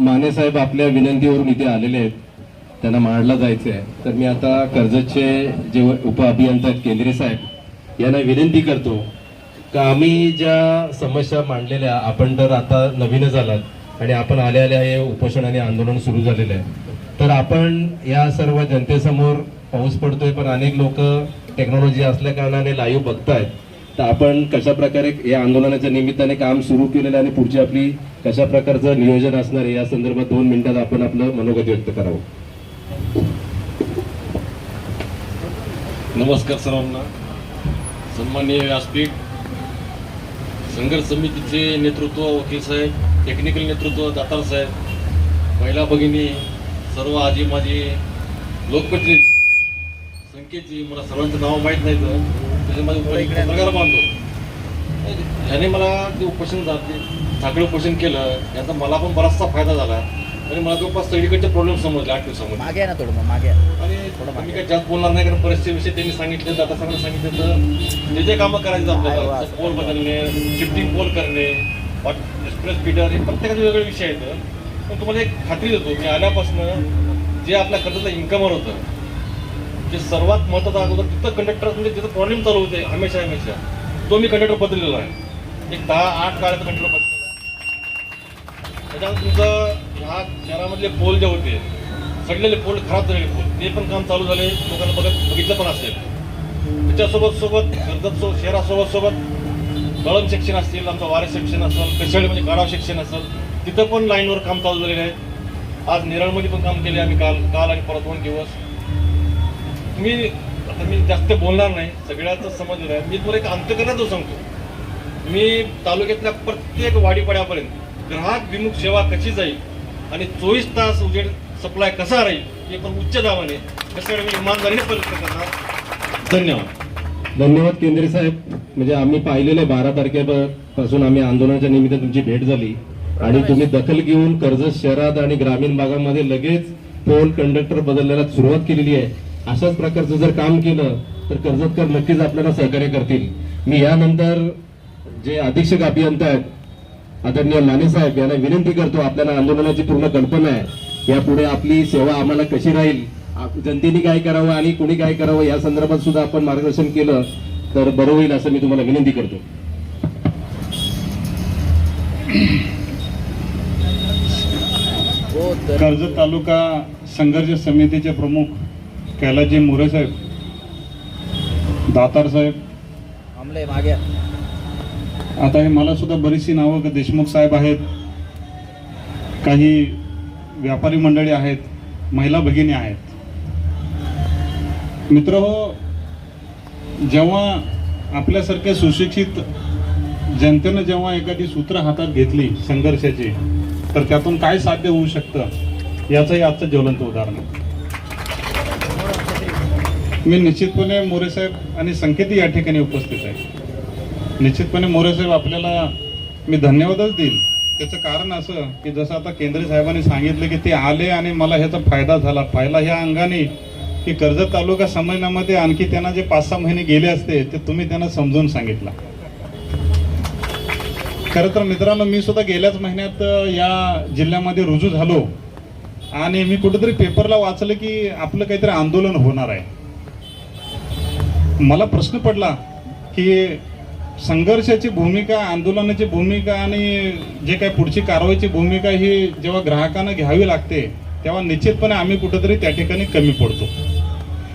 माने साहेब आपल्या विनंतीवरून इथे आलेले आहेत. त्यांना माडला जायचं आहे तर मी आता कर्जतचे जे उप अभियंता आहेत केंद्रे साहेब यांना विनंती करतो का आम्ही ज्या समस्या मांडलेल्या आपण तर आता नवीनच आलात आणि आपण आल्या आल्या हे उपोषण आणि आंदोलन सुरू झालेलं आहे. तर आपण या सर्व जनतेसमोर पाऊस पडतोय पण अनेक लोक टेक्नॉलॉजी असल्या कारणाने लाईव्ह बघतायत. तर आपण कशा प्रकारे या आंदोलनाच्या निमित्ताने काम सुरू केलेलं आणि पुढची आपली कशा प्रकारचं नियोजन असणार आहे या संदर्भात दोन मिनिटात आपण आपलं मनोगत व्यक्त करावं. नमस्कार सर्वांना. सन्माननीय व्यासपीठ संघर्ष समितीचे नेतृत्व वकील साहेब टेक्निकल नेतृत्व दातार साहेब महिला भगिनी सर्व आजी माझी लोकप्रतिनिधी. संख्येची मला सर्वांचं नाव माहीत नाही त्याच्यामध्ये बांधतो. ह्याने मला ते उपोषण जाते उपोषण केलं याचा मला पण बराचसा फायदा झाला. आणि मला जवळपास सगळीकडचे प्रॉब्लेम समजले आठ दिवसामध्ये. मागे ना थोडं मग. आणि मी काय जास्त बोलणार नाही कारण परिस्थितीविषयी त्यांनी सांगितले दादा सगळं सांगितलं तर जे जे कामं करायचं आपल्याला पोल बदलणे शिफ्टिंग पोल करणे एक्सप्रेस फीडर हे प्रत्येकाचे वेगळे विषय आहेत. पण तुम्हाला एक खात्री देतो मी आल्यापासून जे आपल्या खर्चाचं इन्कमर होतं जे सर्वात महत्त्वाचा अगोदर तिथं कंडक्टर म्हणजे तिथं प्रॉब्लेम चालू होते हमेशा हमेशा. तो मी कंडक्टर बदललेला आहे. एक दहा आठ काळाचा कंडक्टर बदललेला आहे. त्याच्यानंतर तुमचं ह्या शहरामधले पोल जे होते सडलेले पोल खराब झालेले पोल ते पण काम चालू झाले. लोकांना बघत बघितलं पण असेल. त्याच्यासोबत सोबत कर्जत सो शहरासोबत सोबत दळण सेक्शन असतील आमचं वारे सेक्शन असेल पेशळी म्हणजे गाडा सेक्शन असेल तिथं पण लाईनवर काम चालू झालेलं आहे. आज नेरळमध्ये पण काम केले आम्ही काल काल आणि परत दोन दिवस. मी आता मी जास्त बोलणार नाही सगळ्याच समजलेलं आहे मी तुम्हाला एक अंतकरणात जो सांगतो. मी तालुक्यातल्या प्रत्येक वाडीपाड्यापर्यंत ग्राहक विमुख सेवा कशी जाईल आणि चोवीस तास उजेड सप्लाय कसा राहील हे पण उच्च दाबाने कसं मी इमानदारीने प्रयत्न करणार. धन्यवाद. धन्यवाद केंद्रे साहेब. म्हणजे आम्ही पाहिलेलं बारा तारखेपासून आम्ही आंदोलनाच्या निमित्त तुमची भेट झाली. आणि तुम्ही दखल घेऊन कर्जत शहरात आणि ग्रामीण भागामध्ये लगेच पोल कंडक्टर बदलण्याला सुरुवात केलेली आहे. अशाच प्रकारचं जर काम केलं तर कर्जतकर नक्कीच आपल्याला सहकार्य करतील. मी यानंतर जे अधीक्षक अभियंता आहेत आदरणीय माने साहेब यांना विनंती करतो आपल्याला आंदोलनाची पूर्ण कल्पना आहे. यापुढे आपली सेवा आम्हाला कशी राहील? जनतेने काय करावं आणि कोणी काय करावं या संदर्भात सुद्धा आपण मार्गदर्शन केलं तर बरं होईल असं मी तुम्हाला विनंती करतो. कर्जत तालुका संघर्ष समितीचे प्रमुख कैलाजी मोरे साहेब दातार साहेब आमले मागे. आता हे मला सुद्धा बरीचशी नावं क- देशमुख साहेब आहेत काही व्यापारी मंडळी आहेत महिला भगिनी आहेत मित्र हो जेव्हा आपल्यासारख्या सुशिक्षित जनतेनं जेव्हा एखादी सूत्र हातात घेतली संघर्षाची तर त्यातून काय साध्य होऊ शकतं याचंही आजचं ज्वलंत उदाहरण आहे. मी निश्चितपणे मोरेसाहेब आणि संकेतही या ठिकाणी उपस्थित आहे. निश्चितपणे मोरेसाहेब आपल्याला मी धन्यवादच देईल. त्याचं कारण असं की जसं आता केंद्रीय साहेबांनी सांगितलं की ते आले आणि मला ह्याचा फायदा झाला. फायदा ह्या अंगाने की कर्जत तालुका संमेलनामध्ये आणखी त्यांना जे पाच सहा महिने गेले असते ते तुम्ही त्यांना समजून सांगितलं. खरं तर मित्रांनो मी सुद्धा गेल्याच महिन्यात या जिल्ह्यामध्ये रुजू झालो. आणि मी कुठेतरी पेपरला वाचलं की आपलं काहीतरी आंदोलन होणार आहे. मला प्रश्न पडला की संघर्षाची भूमिका आंदोलनाची भूमिका आणि जे काही पुढची कारवाईची भूमिका ही जेव्हा ग्राहकांना घ्यावी लागते तेव्हा निश्चितपणे आम्ही कुठंतरी त्या ठिकाणी कमी पडतो.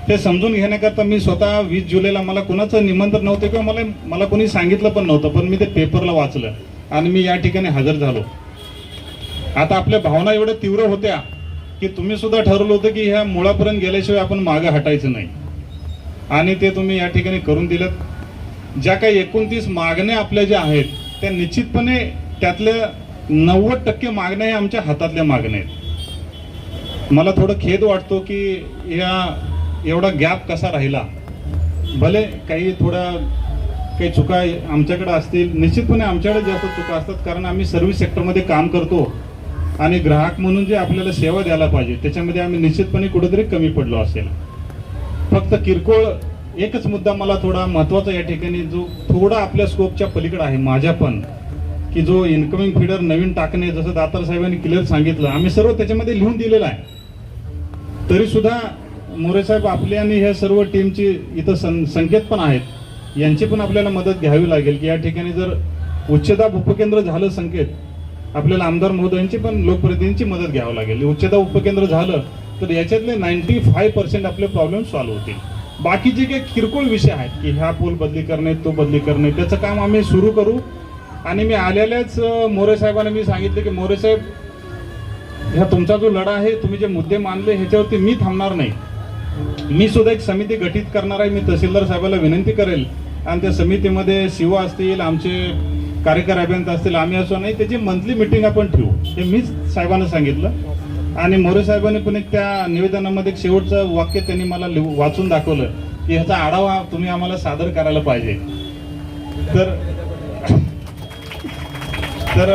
हे समजून घेण्याकरता मी स्वतः वीस जुलैला मला कुणाचं निमंत्रण नव्हतं किंवा मला मला कोणी सांगितलं पण नव्हतं पण मी ते पेपरला वाचलं आणि मी या ठिकाणी हजर झालो. आता आपल्या भावना एवढ्या तीव्र होत्या की तुम्ही सुद्धा ठरवलं होतं की ह्या मुळापर्यंत गेल्याशिवाय आपण मागं हटायचं नाही. आणि ते तुम्ही या ठिकाणी करून दिलं. ज्या काही एकोणतीस मागण्या आपल्या ज्या आहेत त्या निश्चितपणे त्यातल्या नव्वद टक्के मागण्या ह्या आमच्या हातातल्या मागण्या आहेत. मला थोडं खेद वाटतो की या एवढा गॅप कसा राहिला. भले काही थोडा काही चुका आमच्याकडे असतील निश्चितपणे आमच्याकडे जास्त चुका असतात कारण आम्ही सर्व्हिस सेक्टरमध्ये काम करतो. आणि ग्राहक म्हणून जे आपल्याला सेवा द्यायला पाहिजे त्याच्यामध्ये आम्ही निश्चितपणे कुठेतरी कमी पडलो असेल. फक्त किरकोळ एकच मुद्दा मला थोडा महत्त्वाचा या ठिकाणी जो थोडा आपल्या स्कोपच्या पलीकडे आहे माझ्या पण की जो इन्कमिंग फीडर नवीन टाकणे जसं दातार साहेबांनी क्लिअर सांगितलं आम्ही सर्व त्याच्यामध्ये लिहून दिलेलं आहे. तरी सुद्धा मोरे साहेब आपले आणि ह्या सर्व टीमची इथं सं संकेत पण आहेत. यांची पण आपल्याला मदत घ्यावी लागेल की या ठिकाणी जर उच्चदाब उपकेंद्र झालं संकेत आपल्याला आमदार महोदयांची पण लोकप्रतिनिधींची मदत घ्यावं लागेल. उच्चदाब उपकेंद्र झालं तर याच्यातले नाईन्टी फाय पर्सेंट आपले प्रॉब्लेम सॉल्व्ह होतील. बाकी जे काही किरकोळ विषय आहेत की ह्या पूल बदली करणे तो बदली करणे त्याचं काम आम्ही सुरू करू. आणि मी आलेल्याच मोरे साहेबांना मी सांगितलं की मोरे साहेब ह्या तुमचा जो लढा आहे तुम्ही जे मुद्दे मानले ह्याच्यावरती मी थांबणार नाही. मी सुद्धा एक समिती गठीत करणार आहे. मी तहसीलदार साहेबाला विनंती करेल. आणि त्या समितीमध्ये शिवा असतील आमचे कार्यकारी अभियंता असतील आम्ही असो नाही त्याची मंथली मिटिंग आपण ठेवू. हे मीच साहेबांना सांगितलं. आणि मोरे साहेबांनी पण एक त्या निवेदनामध्ये एक शेवटचं वाक्य त्यांनी मला वाचून दाखवलं की ह्याचा आढावा तुम्ही आम्हाला सादर करायला पाहिजे. तर तर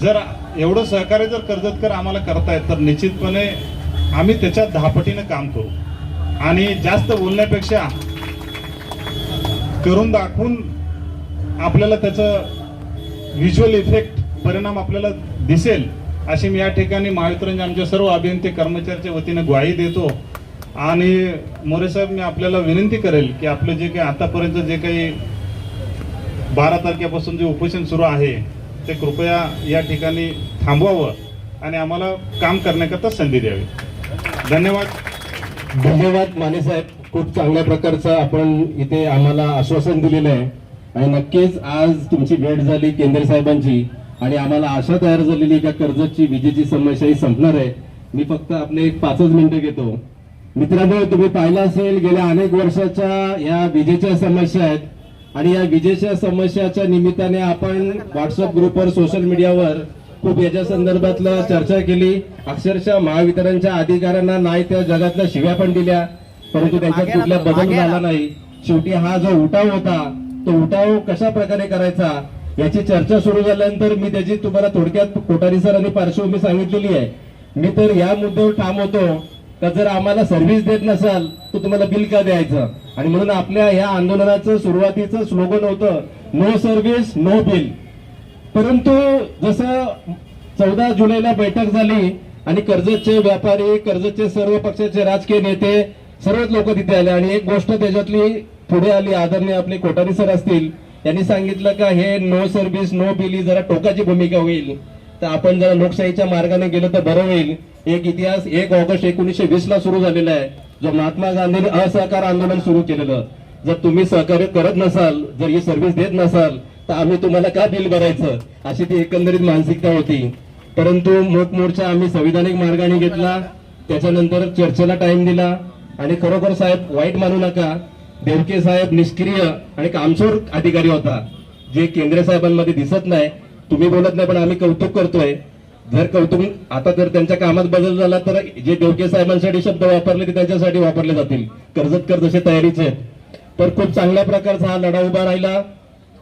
जर एवढं सहकार्य जर कर्जतकर आम्हाला करतायत तर निश्चितपणे आम्ही त्याच्या धापटीनं काम करू. आणि जास्त बोलण्यापेक्षा करून दाखवून आपल्याला त्याचं व्हिज्युअल इफेक्ट परिणाम आपल्याला दिसेल अशी मी या ठिकाणी महावितरणचे आमच्या सर्व अभियंते कर्मचाऱ्याच्या वतीने ग्वाही देतो. आणि मोरे साहेब मी आपल्याला विनंती करेल की आपलं जे काही आतापर्यंत जे काही बारा तारखेपासून जे उपोषण सुरू आहे ते कृपया या ठिकाणी थांबवावं आणि आम्हाला काम करण्याकरता संधी द्यावी. धन्यवाद. धन्यवाद माने साहेब. खूप चांगल्या प्रकारचं आपण इथे आम्हाला आश्वासन दिलेलं आहे. आणि नक्कीच आज तुमची भेट झाली केंद्र साहेबांची. आणि आम्हाला आशा तयार झालेली का कर्जतची विजेची समस्या ही संपणार आहे. मी फक्त आपले एक पाचच मिनिटं घेतो. मित्रांनो तुम्ही पाहिलं असेल गेल्या अनेक वर्षाच्या या विजेच्या समस्या आहेत. आणि या विजेच्या समस्याच्या निमित्ताने आपण व्हॉट्सअप ग्रुपवर सोशल मीडियावर खूप याच्या संदर्भातलं चर्चा केली. अक्षरशः महावितरणच्या अधिकाऱ्यांना नाही त्या जगातल्या शिव्या पण दिल्या. परंतु त्याच्यात कुठला बदल झाला नाही. शेवटी हा जो उठाव होता तो उठाव कशा प्रकारे करायचा? याची चर्चा सुरू झाल्यानंतर मी त्याची तुम्हाला थोडक्यात कोठारी सर आणि पार्श्वभूमी सांगितलेली आहे. मी तर या मुद्द्यावर ठाम होतो का जर आम्हाला सर्व्हिस देत नसाल तर तुम्हाला बिल का द्यायचं? आणि म्हणून आपल्या या आंदोलनाचं सुरुवातीचं स्लोगन होतं नो सर्व्हिस नो बिल परंतु जसं चौदा जुलैला बैठक झाली आणि कर्जतचे व्यापारी कर्जतचे सर्व पक्षाचे राजकीय नेते सर्वच लोक तिथे आले आणि एक गोष्ट त्याच्यातली पुढे आली आदरणीय आपले कोठारी सर असतील त्यांनी सांगितलं का हे नो सर्व्हिस नो बिल ही जरा टोकाची भूमिका होईल. तर आपण जरा लोकशाहीच्या मार्गाने गेलो तर बरं होईल. एक इतिहास एक ऑगस्ट एकोणीसशे वीस ला सुरू झालेला आहे जो महात्मा गांधीने असहकार आंदोलन सुरू केलेलं. जर तुम्ही सहकार्य करत नसाल जर ही सर्व्हिस देत नसाल तर आम्ही तुम्हाला का बिल भरायचं? अशी ती एकंदरीत मानसिकता होती. परंतु मूक मोर्चा आम्ही संविधानिक मार्गाने घेतला. त्याच्यानंतर चर्चेला टाइम दिला. आणि खरोखर साहेब वाईट मानू नका. देवके साहेब निष्क्रिय आणि कामचोर अधिकारी होता जे केंद्र साहेबांमध्ये दिसत नाही. तुम्ही बोलत नाही पण आम्ही कौतुक करतोय. जर कौतुक आता जर त्यांच्या कामात बदल झाला तर जे देवके साहेबांसाठी शब्द वापरले ते त्यांच्यासाठी वापरले जातील. कर्जतकर जसे तयारीचे. आहेत तर खूप चांगल्या प्रकारचा हा लढा उभा राहिला.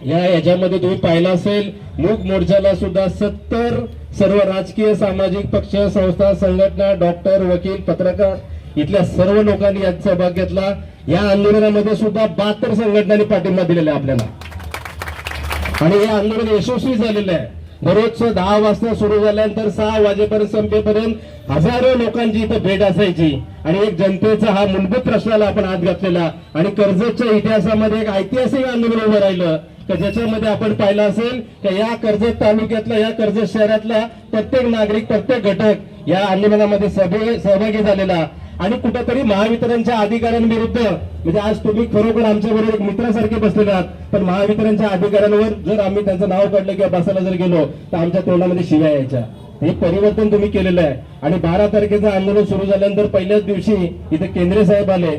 या याच्यामध्ये तुम्ही पाहिला असेल मूक मोर्चाला सुद्धा सत्तर सर्व राजकीय सामाजिक पक्ष संस्था संघटना डॉक्टर वकील पत्रकार इथल्या सर्व लोकांनी यात सहभाग घेतला. या आंदोलनामध्ये सुद्धा बहात्तर संघटनांनी पाठिंबा दिलेला आहे आपल्याला. आणि हे आंदोलन यशस्वी झालेलं आहे. दररोजचं दहा वाजता सुरू झाल्यानंतर सहा वाजेपर्यंत संपेपर्यंत हजारो लोकांची इथं भेट असायची. आणि एक जनतेचा हा मूलभूत प्रश्नाला आपण हात घातलेला. आणि कर्जतच्या इतिहासामध्ये एक ऐतिहासिक आंदोलन उभं राहिलं. का ज्याच्यामध्ये आपण पाहिलं असेल की या कर्जत तालुक्यातला या कर्जत शहरातला प्रत्येक नागरिक प्रत्येक घटक या आंदोलनामध्ये सहभागी सहभागी झालेला. आणि कुठेतरी महावितरणच्या अधिकाऱ्यांविरुद्ध म्हणजे आज तुम्ही खरोखर आमच्या बरोबर एक मित्रासारखे बसलेले आहात पण महावितरणच्या अधिकाऱ्यांवर जर आम्ही त्यांचं नाव काढलं किंवा बसायला जर गेलो तर आमच्या तोंडामध्ये शिव्या यायच्या. हे परिवर्तन तुम्ही केलेलं आहे. आणि बारा तारखेचं आंदोलन सुरू झाल्यानंतर पहिल्याच दिवशी इथे केंद्रे साहेब आले.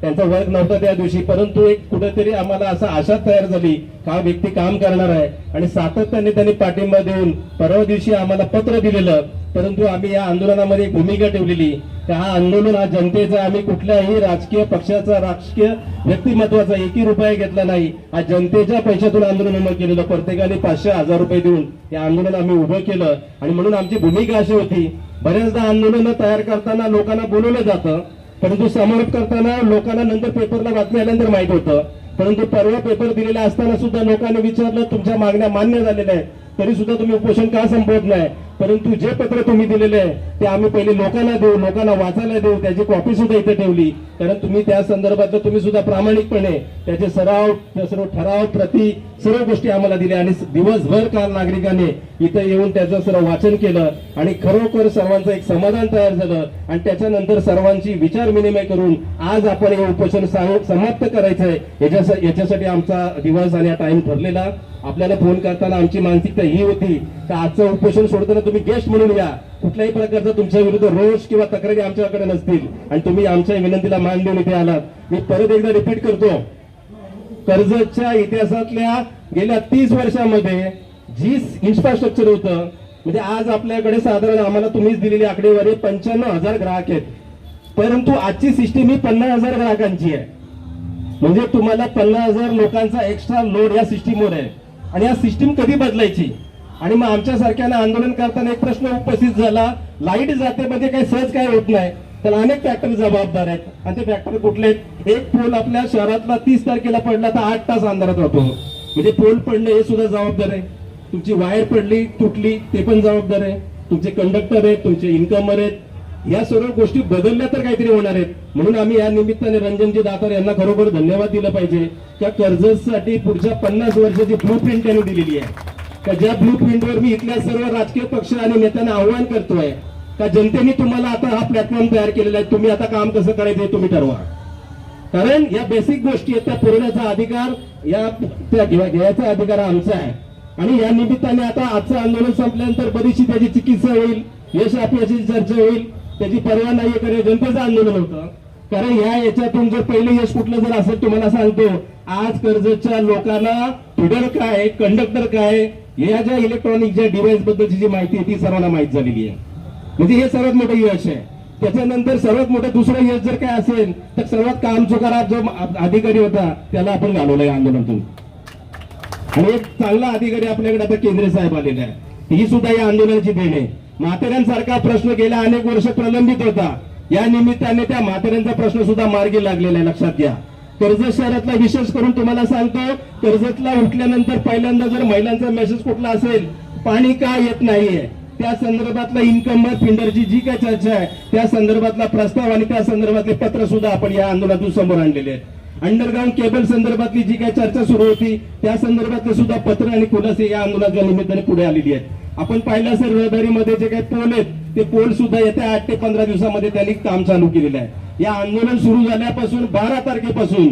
त्यांचा वर्ग नव्हता त्या दिवशी परंतु एक कुठेतरी आम्हाला असा आशा तयार झाली का हा व्यक्ती काम करणार आहे. आणि सातत्याने त्यांनी पाठिंबा देऊन परवा दिवशी आम्हाला पत्र दिलेलं परंतु आम्ही या आंदोलनामध्ये भूमिका ठेवलेली. हा आंदोलन हा जनतेचा आम्ही कुठल्याही राजकीय पक्षाचा राजकीय व्यक्तिमत्वाचा एकही रुपया घेतला नाही. हा जनतेच्या पैशातून आंदोलन उभं केलेलं. प्रत्येकाने पाचशे हजार रुपये देऊन हे आंदोलन आम्ही उभं केलं. आणि म्हणून आमची भूमिका अशी होती बऱ्याचदा आंदोलनं तयार करताना लोकांना बोलवलं जातं परंतु समारोप करताना लोकांना नंतर पेपरला बातमी आल्यानंतर माहीत होतं. परंतु परवा पेपर दिलेला असताना सुद्धा लोकांनी विचारलं तुमच्या मागण्या मान्य झालेल्या आहेत तरी सुद्धा तुम्ही उपोषण का संपवत नाही? परंतु जे पत्र तुम्ही दिलेले आहे ते आम्ही पहिले लोकांना देऊ लोकांना वाचायला देऊ त्याची कॉपी सुद्धा इथे ठेवली. कारण तुम्ही त्या संदर्भात तुम्ही सुद्धा प्रामाणिकपणे त्याचे सराव सर्व ठराव प्रती सर्व गोष्टी आम्हाला दिल्या. आणि दिवसभर काल नागरिकांनी इथे येऊन त्याचं सर्व वाचन केलं. आणि खरोखर सर्वांचं एक समाधान तयार झालं. आणि त्याच्यानंतर सर्वांची विचार विनिमय करून आज आपण हे उपोषण सांग- समाप्त करायचंय. याच्या याच्यासाठी आमचा दिवस आणि टाइम ठरलेला. आपल्याला फोन करताना आमची मानसिकता ही होती. का आजचं उपोषण सोडताना तुम्ही गेस्ट म्हणून या. कुठल्याही प्रकारचा तुमच्या विरुद्ध रोष किंवा तक्रारी आमच्याकडे नसतील. आणि तुम्ही आमच्या विनंतीला मान देऊन इथे आलात. मी परत एकदा रिपीट करतो. कर्जतच्या इतिहासातल्या गेल्या तीस वर्षामध्ये जी इन्फ्रास्ट्रक्चर होतं म्हणजे आज आपल्याकडे साधारण आम्हाला तुम्हीच दिलेली आकडेवारी पंच्याण्णव हजार ग्राहक आहेत. परंतु आजची सिस्टीम ही पन्नास हजार ग्राहकांची आहे. म्हणजे तुम्हाला पन्नास हजार लोकांचा एक्स्ट्रा लोड या सिस्टीमवर आहे. आणि या सिस्टीम कधी बदलायची? आणि मग आमच्यासारख्याने आंदोलन करताना एक प्रश्न उपस्थित झाला. लाइट जाते म्हणजे काही सहज काय होत नाही. त्याला अनेक फॅक्टर जबाबदार आहेत. आणि ते फॅक्टर कुठले आहेत? एक पोल आपल्या शहरातला तीस तारखेला पडला तर आठ तास अंधारात होतो. म्हणजे पोल पडणे हे सुद्धा जबाबदार आहे. तुमची वायर पडली तुटली ते पण जबाबदार आहे. तुमचे कंडक्टर आहेत तुमचे इन्कमर आहेत. या सर्व गोष्टी बदलल्या तर काहीतरी होणार आहेत. म्हणून आम्ही या निमित्ताने रंजनजी दातार यांना खरोखर धन्यवाद दिला पाहिजे. त्या कर्जसाठी पुढच्या पन्नास वर्षाची ब्लू प्रिंट त्यांनी दिलेली आहे. का ज्या ब्लू प्रिंटवर मी इथल्या सर्व राजकीय पक्ष आणि नेत्यांना आव्हान करतोय का जनतेने तुम्हाला आता हा प्लॅटफॉर्म तयार केलेला आहे तुम्ही आता काम कसं करायचं हे तुम्ही ठरवा. कारण या बेसिक गोष्टी आहेत त्या पुरवण्याचा अधिकार या त्या घ्यायचा अधिकार आमचा आहे. आणि या निमित्ताने आता आजचं आंदोलन संपल्यानंतर बरीचशी त्याची चिकित्सा होईल यश अपयशाची चर्चा होईल त्याची पर्वा नाही कारण जनतेचं आंदोलन होतं. कारण ह्या याच्यातून जर पहिलं यश कुठलं जर असेल तुम्हाला सांगतो आज कर्जतच्या लोकांना फिडर काय कंडक्टर काय या ज्या इलेक्ट्रॉनिक ज्या डिव्हाइस बद्दलची जी माहिती आहे ती सर्वांना माहीत झालेली आहे. म्हणजे हे सर्वात मोठं यश आहे. त्याच्यानंतर सर्वात मोठं दुसरं यश जर काय असेल तर सर्वात काम चुकारा जो अधिकारी होता त्याला आपण घालवलंय आंदोलनातून. आणि एक चांगला अधिकारी आपल्याकडे आता केंद्रे साहेब आलेले आहे ही सुद्धा या आंदोलनाची देण आहे. म्हाताऱ्यांसारखा प्रश्न गेल्या अनेक वर्ष प्रलंबित होता. या निमित्ताने त्या म्हाताऱ्यांचा प्रश्न सुद्धा मार्गी लागलेला आहे. लक्षात घ्या. कर्जत शहरातला विशेष करून तुम्हाला सांगतो कर्जतला उठल्यानंतर पहिल्यांदा जर महिलांचा मेसेज कुठला असेल पाणी का येत नाहीये? त्या संदर्भातला इन्कम फिंडरची जी काय चर्चा आहे त्या संदर्भातला प्रस्ताव आणि त्या संदर्भातले पत्र सुद्धा आपण या आंदोलनातून समोर आणलेले आहेत. अंडरग्राऊंड केबल संदर्भातली जी काही चर्चा सुरू होती त्या संदर्भातले सुद्धा पत्र आणि खुलासे या आंदोलनाच्या निमित्ताने पुढे आलेली आहेत. आपण पाहिलं असेल रहदारीमध्ये जे काही पोल आहेत ते पोल सुद्धा येत्या आठ ते पंधरा दिवसामध्ये त्यांनी काम चालू केलेलं आहे. या आंदोलन सुरू झाल्यापासून बारा तारखेपासून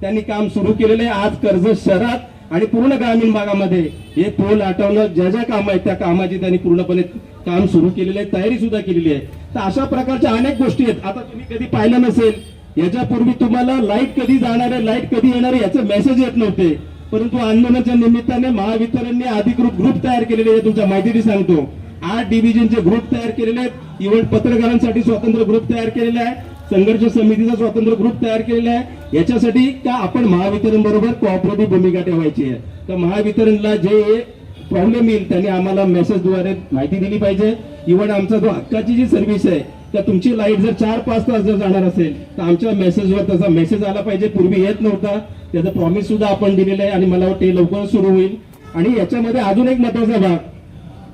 त्यांनी काम सुरू केलेलं आहे. आज कर्जत शहरात आणि पूर्ण ग्रामीण भागामध्ये हे पोल आठवणं ज्या ज्या काम आहेत त्या कामाची त्यांनी पूर्णपणे काम सुरू केलेलं आहे तयारी सुद्धा केलेली आहे. तर अशा प्रकारच्या अनेक गोष्टी आहेत. आता तुम्ही कधी पाहिलं नसेल याच्यापूर्वी तुम्हाला लाइट कधी जाणार आहे लाइट कधी येणार आहे याचे मेसेज येत नव्हते. परंतु आंदोलनाच्या निमित्ताने महावितरणने अधिकृत ग्रुप तयार केलेले आहे तुमच्या माहिती सांगतो. आठ डिव्हिजनचे ग्रुप तयार केलेले आहेत. इव्हन पत्रकारांसाठी स्वतंत्र ग्रुप तयार केलेला आहे. संघर्ष समितीचा स्वतंत्र ग्रुप तयार केलेला आहे. याच्यासाठी का आपण महावितरण बरोबर कॉपरेटिव्ह भूमिका ठेवायची आहे? तर महावितरणला जे प्रॉब्लेम येईल त्यांनी आम्हाला मेसेजद्वारे माहिती दिली पाहिजे? इव्हन आमचा जो हक्काची जी सर्व्हिस आहे तर तुमची लाइट जर चार पाच तास जर जाणार असेल तर आमच्या मेसेजवर त्याचा मेसेज आला पाहिजे. पूर्वी येत नव्हता. त्याचं प्रॉमिस सुद्धा आपण दिलेलं आहे आणि मला वाटते लवकर सुरू होईल. आणि याच्यामध्ये अजून एक महत्त्वाचा भाग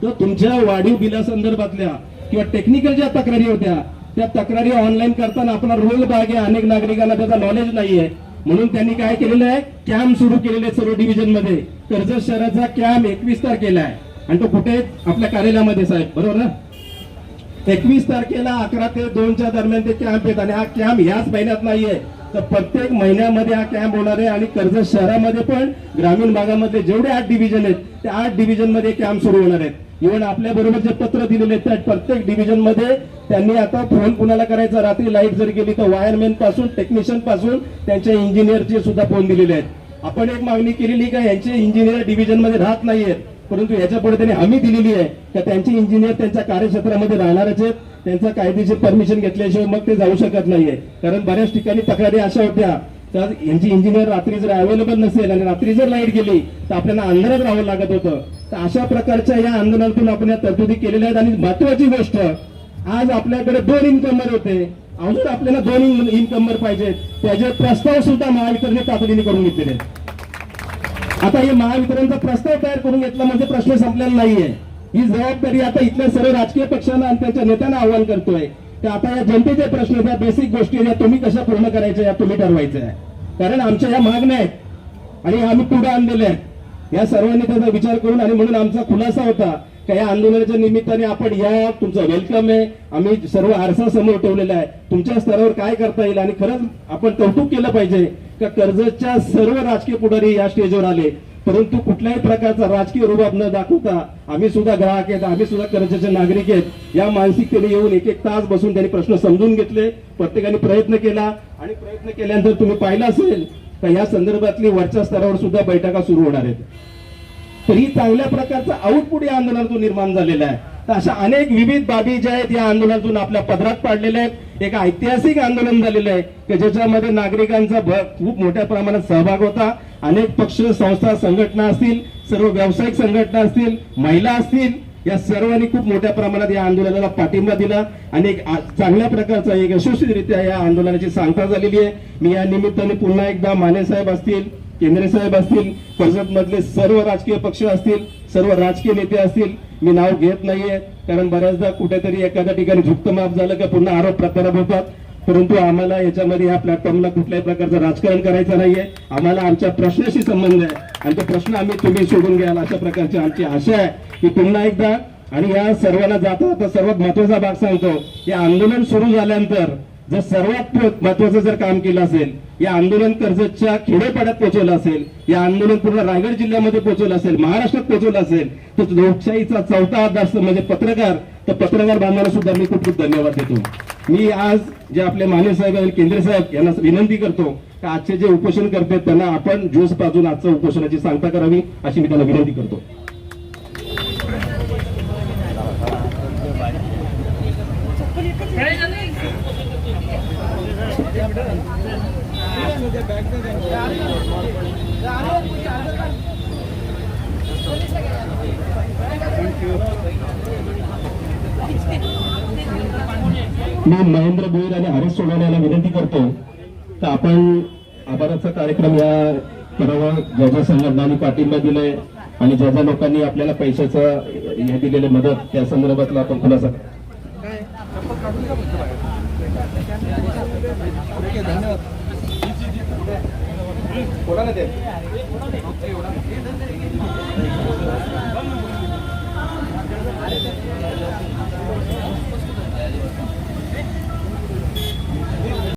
किंवा तुमच्या वाढीव बिलासंदर्भातल्या किंवा टेक्निकल ज्या तक्रारी होत्या त्या तक्रारी ऑनलाईन करताना आपला रोल भाग आहे. अनेक नागरिकांना त्याचा नॉलेज नाहीये. म्हणून त्यांनी काय केलेलं आहे? कॅम्प सुरू केलेले सर्व डिव्हिजनमध्ये. कर्जत शहराचा कॅम्प एकवीस तारखेला आहे. आणि तो कुठे? आहे? आपल्या कार्यालयामध्ये साहेब. बरोबर ना? एकवीस तारखेला अकरा ते दोनच्या दरम्यान ते कॅम्प येत आणि हा कॅम्प ह्याच महिन्यात नाहीये. तर प्रत्येक महिन्यामध्ये हा कॅम्प होणार आहे. आणि कर्जत शहरामध्ये पण ग्रामीण भागामध्ये जेवढे आठ डिव्हिजन आहेत त्या आठ डिव्हिजनमध्ये कॅम्प सुरू होणार आहेत. इव्हन आपल्या बरोबर जे पत्र दिलेले आहेत त्या प्रत्येक डिव्हिजनमध्ये त्यांनी आता फोन कुणाला करायचा? रात्री लाइट जर गेली तर वायरमॅनपासून टेक्निशियनपासून त्यांच्या इंजिनियरचे सुद्धा फोन दिलेले आहेत. आपण एक मागणी केलेली का? यांचे इंजिनियर डिव्हिजनमध्ये राहत नाहीयेत. परंतु याच्यापुढे त्यांनी हमी दिलेली आहे का? त्यांचे इंजिनियर त्यांच्या कार्यक्षेत्रामध्ये राहणारच आहेत. त्यांचा कायदेशीर परमिशन घेतल्याशिवाय मग ते जाऊ शकत नाहीये. कारण बऱ्याच ठिकाणी तक्रारी अशा होत्या. तर यांची इंजिनियर रात्री जर अवेलेबल नसेल आणि रात्री जर लाइट गेली तर आपल्याला अंधारात राहावं लागत होतं. तर अशा प्रकारच्या या आंदोलनातून आपण या तरतुदी केलेल्या आहेत. आणि महत्वाची गोष्ट आज आपल्याकडे दोन इन्कमर होते. अजून आपल्याला दोन इन्कमर पाहिजेत. त्याचे प्रस्ताव सुद्धा महावितरणने तातडीने करून घेतलेले आता हे महावितरणचा प्रस्ताव तयार करून घेतला म्हणजे प्रश्न संपलेला नाहीये. ही जबाबदारी आता इथल्या सर्व राजकीय पक्षांना आणि त्यांच्या नेत्यांना आव्हान करतोय. तर आता या जनतेचे प्रश्न त्या बेसिक गोष्टी या तुम्ही कशा पूर्ण करायच्या या तुम्ही ठरवायच्या आहे. कारण आमच्या या मागण्या आहेत आणि आम्ही पुढे आणलेल्या आहेत. या सर्वांनी त्याचा विचार करून आणि म्हणून आमचा खुलासा होता का या आंदोलनाच्या निमित्ताने आपण या तुमचं वेलकम आहे. आम्ही सर्व आरसा समोर ठेवलेला आहे. तुमच्या स्तरावर काय करता येईल आणि खरंच आपण कौतुक केलं पाहिजे का कर्जतच्या सर्व राजकीय पुढारी या स्टेजवर आले? परंतु कुठल्याही प्रकारचा राजकीय रुबाब न दाखवता आम्ही सुद्धा ग्राहक आहेत आम्ही सुद्धा कर्जाचे नागरिक आहेत. या मानसिकतेने येऊन एक एक तास बसून त्यांनी प्रश्न समजून घेतले प्रत्येकाने प्रयत्न केला आणि प्रयत्न केल्यानंतर तुम्ही पाहिलं असेल तर या संदर्भातली वरच्या स्तरावर सुद्धा बैठका सुरू होणार आहेत. तर ही चांगल्या प्रकारचा आउटपुट या आंदोलनातून निर्माण झालेला आहे. तर अशा अनेक विविध बाबी ज्या आहेत या आंदोलनातून आपल्या पदरात पाडलेल्या आहेत. एक ऐतिहासिक आंदोलन झालेलं आहे की ज्याच्यामध्ये नागरिकांचा खूप मोठ्या प्रमाणात सहभाग होता. अनेक पक्ष संस्था संघटना असतील सर्व व्यावसायिक संघटना असतील महिला असतील या सर्वांनी खूप मोठ्या प्रमाणात या आंदोलनाला पाठिंबा दिला. आणि एक चांगल्या प्रकारचा एक यशस्वीरित्या या आंदोलनाची सांगता झालेली आहे. मी या निमित्ताने पुन्हा एकदा माने साहेब असतील केंद्रे साहेब असतील कर्जत मधले सर्व राजकीय पक्ष असतील सर्व राजकीय नेते असतील मी नाव घेत नाहीये कारण बऱ्याचदा कुठेतरी एखाद्या ठिकाणी झुक्त माफ झालं का पुन्हा आरोप प्रत्यारोप होतात. परंतु आम्हाला याच्यामध्ये या प्लॅटफॉर्मला कुठल्याही प्रकारचं राजकारण करायचं नाहीये. आम्हाला आमच्या प्रश्नाशी संबंध आहे. आणि तो प्रश्न आम्ही तुम्ही सोडून घ्याल अशा प्रकारची आमची आशा आहे. की पुन्हा एकदा आणि या सर्वांना जाता सर्वात महत्त्वाचा भाग सांगतो हे आंदोलन सुरू झाल्यानंतर जर सर्वात महत्वाचं जर काम केलं असेल या आंदोलन कर्जतच्या खेडेपाड्यात पोहोचवलं असेल या आंदोलन पूर्ण रायगड जिल्ह्यामध्ये पोहोचवलं असेल महाराष्ट्रात पोहोचवलं असेल तर लोकशाहीचा चौथा आदर्श म्हणजे पत्रकार. तर पत्रकार बांधवांना सुद्धा मी खूप खूप धन्यवाद देतो. मी आज जे आपले माने साहेब आणि केंद्रीय साहेब यांना विनंती करतो की आजचे जे उपोषण करतात त्यांना आपण ज्यूस पाजून आजच्या उपोषणाची सांगता करावी अशी मी त्यांना विनंती करतो. मी महेंद्र भोईर आणि हरीश सोनवणे यांना विनंती करतो तर आपण आभाराचा कार्यक्रम या करावा ज्या ज्या संघटनांनी पाठिंबा दिलाय आणि ज्या ज्या लोकांनी आपल्याला पैशाचं हे दिलेले मदत त्या संदर्भातला आपण खुलासा उड़ाने दे उड़ाने दे